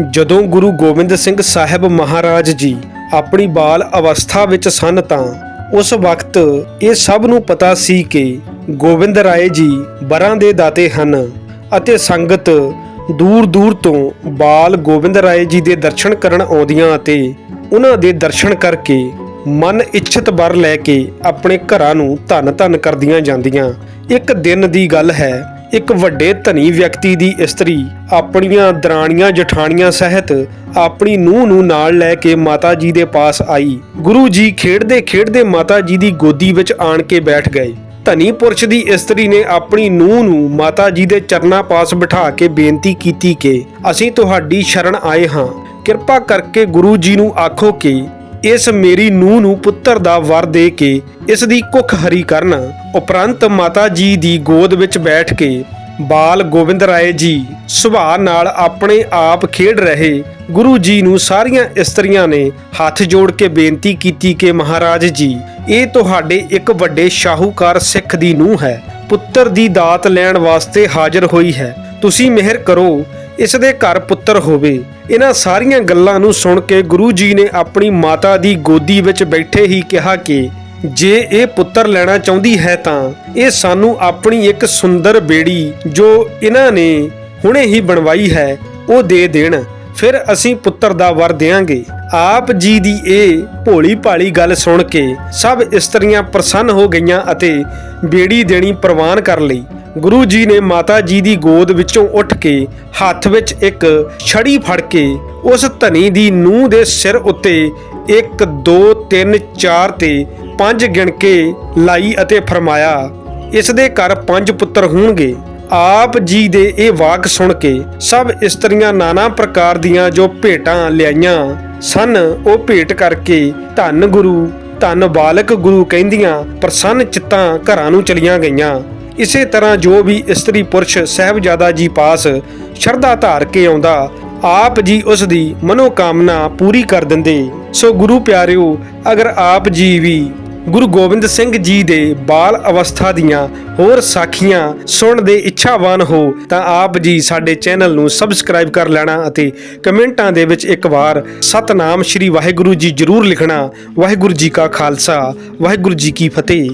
ਜਦੋਂ ਗੁਰੂ ਗੋਬਿੰਦ ਸਿੰਘ ਸਾਹਿਬ ਮਹਾਰਾਜ ਜੀ ਆਪਣੀ ਬਾਲ ਅਵਸਥਾ ਵਿੱਚ ਸਨ ਤਾਂ ਉਸ ਵਕਤ ਇਹ ਸਭ ਨੂੰ ਪਤਾ ਸੀ ਕਿ ਗੋਬਿੰਦ ਰਾਏ ਜੀ ਬਰਾਂ ਦੇ ਦਾਤੇ ਹਨ ਅਤੇ ਸੰਗਤ ਦੂਰ ਦੂਰ ਤੋਂ ਬਾਲ ਗੋਬਿੰਦ ਰਾਏ ਜੀ ਦੇ ਦਰਸ਼ਨ ਕਰਨ ਆਉਂਦੀਆਂ ਅਤੇ ਉਹਨਾਂ ਦੇ ਦਰਸ਼ਨ ਕਰਕੇ ਮਨ ਇੱਛਤ ਵਰ ਲੈ ਕੇ ਆਪਣੇ ਘਰਾਂ ਨੂੰ ਧੰਨ ਧੰਨ ਕਰਦੀਆਂ ਜਾਂਦੀਆਂ। ਇੱਕ ਦਿਨ ਦੀ ਗੱਲ ਹੈ ਇੱਕ ਵੱਡੇ ਧਨੀ ਵਿਅਕਤੀ ਦੀ ਇਸਤਰੀ, ਆਪਣੀਆਂ ਦਰਾਣੀਆਂ ਜਠਾਣੀਆਂ ਸਹਿਤ ਆਪਣੀ ਨੂੰਹ ਨੂੰ ਨਾਲ ਲੈ ਕੇ ਮਾਤਾ ਜੀ ਦੇ ਪਾਸ ਆਈ। ਗੁਰੂ ਜੀ ਖੇਡਦੇ ਖੇਡਦੇ ਮਾਤਾ ਜੀ ਦੀ ਗੋਦੀ ਵਿੱਚ ਆਣ ਕੇ ਬੈਠ ਗਏ। ਧਨੀ ਪੁਰਸ਼ ਦੀ ਇਸਤਰੀ ਨੇ ਆਪਣੀ ਨੂੰਹ ਨੂੰ ਮਾਤਾ ਜੀ ਦੇ ਚਰਨਾਂ ਪਾਸ ਬਿਠਾ ਕੇ ਬੇਨਤੀ ਕੀਤੀ ਕਿ ਅਸੀਂ ਤੁਹਾਡੀ ਸ਼ਰਨ ਆਏ ਹਾਂ। ਕਿਰਪਾ ਕਰਕੇ ਗੁਰੂ ਜੀ ਨੂੰ ਆਖੋ ਕਿ ਇਸ ਮੇਰੀ ਨੂੰਹ ਨੂੰ ਪੁੱਤਰ ਦਾ ਵਰ ਦੇ ਕੇ ਇਸ ਦੀ ਕੁੱਖ ਹਰੀ ਕਰਨ, ਉਪਰੰਤ ਮਾਤਾ ਜੀ ਦੀ ਗੋਦ ਵਿੱਚ ਬੈਠ ਕੇ ਬਾਲ ਗੋਬਿੰਦ ਰਾਏ ਜੀ ਸੁਭਾਅ ਨਾਲ ਆਪਣੇ ਆਪ ਖੇਡ ਰਹੇ ਗੁਰੂ ਜੀ ਨੂੰ ਸਾਰੀਆਂ ਇਸਤਰੀਆਂ ਨੇ ਹੱਥ ਜੋੜ ਕੇ ਬੇਨਤੀ ਕੀਤੀ ਕਿ ਮਹਾਰਾਜ ਜੀ, ਇਹ ਤੁਹਾਡੇ ਇੱਕ ਵੱਡੇ ਸ਼ਾਹੂਕਾਰ ਸਿੱਖ ਦੀ ਨੂੰਹ ਹੈ, ਪੁੱਤਰ ਦੀ ਦਾਤ ਲੈਣ ਵਾਸਤੇ ਹਾਜ਼ਰ ਹੋਈ ਹੈ। ਤੁਸੀਂ ਮਿਹਰ ਕਰੋ ਇਸ ਦੇ ਘਰ ਪੁੱਤਰ ਹੋਵੇ। ਇਹਨਾਂ ਸਾਰੀਆਂ ਗੱਲਾਂ ਨੂੰ ਸੁਣ ਕੇ ਗੁਰੂ ਜੀ ਨੇ ਆਪਣੀ ਮਾਤਾ ਦੀ ਗੋਦੀ ਵਿੱਚ ਬੈਠੇ ਹੀ ਕਿਹਾ ਕਿ ਜੇ ਇਹ ਪੁੱਤਰ ਲੈਣਾ ਚਾਹੁੰਦੀ ਹੈ ਤਾਂ ਇਹ ਸਾਨੂੰ ਆਪਣੀ ਇੱਕ ਸੁੰਦਰ ਬੇੜੀ ਜੋ ਇਹਨਾਂ ਨੇ ਹੁਣੇ ਹੀ ਬਣਵਾਈ ਹੈ, ਉਹ ਦੇ ਦੇਣ। ਫਿਰ ਅਸੀਂ ਪੁੱਤਰ ਦਾ ਵਰ ਦੇਵਾਂਗੇ। ਆਪ ਜੀ ਦੀ ਇਹ ਭੋਲੀ ਭਾਲੀ ਗੱਲ ਸੁਣ ਕੇ ਸਭ ਇਸਤਰੀਆਂ ਪ੍ਰਸੰਨ ਹੋ ਗਈਆਂ ਅਤੇ ਬੇੜੀ ਦੇਣੀ ਪ੍ਰਵਾਨ ਕਰ ਲਈ। ਗੁਰੂ ਜੀ ਨੇ ਮਾਤਾ ਜੀ ਦੀ ਗੋਦ ਵਿੱਚੋਂ ਉੱਠ ਕੇ ਹੱਥ ਵਿੱਚ ਇੱਕ ਛੜੀ ਫੜ ਕੇ ਉਸ ਧਨੀ ਦੀ ਨੂੰਹ ਦੇ ਸਿਰ ਉੱਤੇ 1 2 3 4 ਤੇ 5 ਗਿਣ ਕੇ ਲਾਈ ਅਤੇ ਫਰਮਾਇਆ, ਇਸ ਦੇ ਘਰ ਪੰਜ ਪੁੱਤਰ ਹੋਣਗੇ। ਆਪ ਜੀ ਦੇ ਇਹ ਵਾਕ ਸੁਣ ਕੇ ਸਭ ਇਸਤਰੀਆਂ ਨਾਨਾ ਪ੍ਰਕਾਰ ਦੀਆਂ ਜੋ ਭੇਟਾਂ ਲਿਆਈਆਂ ਸਨ। ਉਹ ਭੇਟ ਕਰਕੇ ਧੰਨ ਗੁਰੂ, ਧੰਨ ਬਾਲਕ ਗੁਰੂ ਕਹਿੰਦੀਆਂ ਪ੍ਰਸੰਨ ਚਿੱਤਾਂ ਘਰਾਂ ਨੂੰ ਚਲੀਆਂ ਗਈਆਂ। ਇਸੇ ਤਰ੍ਹਾਂ ਜੋ ਵੀ ਇਸਤਰੀ ਪੁਰਸ਼ ਸਹਿਬਜ਼ਾਦਾ ਜੀ ਪਾਸ ਸ਼ਰਧਾ ਧਾਰ ਕੇ ਆਉਂਦਾ, ਆਪ ਜੀ ਉਸ ਦੀ ਮਨੋਕਾਮਨਾ ਪੂਰੀ ਕਰ ਦਿੰਦੇ। ਸੋ ਗੁਰੂ ਪਿਆਰਿਓ, ਅਗਰ ਆਪ ਜੀ ਵੀ ਗੁਰੂ ਗੋਬਿੰਦ ਸਿੰਘ ਜੀ ਦੇ ਬਾਲ ਅਵਸਥਾ ਦੀਆਂ ਹੋਰ ਸਾਖੀਆਂ ਸੁਣਨ ਦੇ ਇੱਛਾਵਾਨ ਹੋ ਤਾਂ ਆਪ ਜੀ ਸਾਡੇ ਚੈਨਲ ਨੂੰ ਸਬਸਕ੍ਰਾਈਬ ਕਰ ਲੈਣਾ ਅਤੇ ਕਮੈਂਟਾਂ ਦੇ ਵਿੱਚ ਇੱਕ ਵਾਰ ਸਤਨਾਮ ਸ੍ਰੀ ਵਾਹਿਗੁਰੂ ਜੀ ਜਰੂਰ ਲਿਖਣਾ। ਵਾਹਿਗੁਰੂ ਜੀ ਕਾ ਖਾਲਸਾ, ਵਾਹਿਗੁਰੂ ਜੀ ਕੀ ਫਤਿਹ।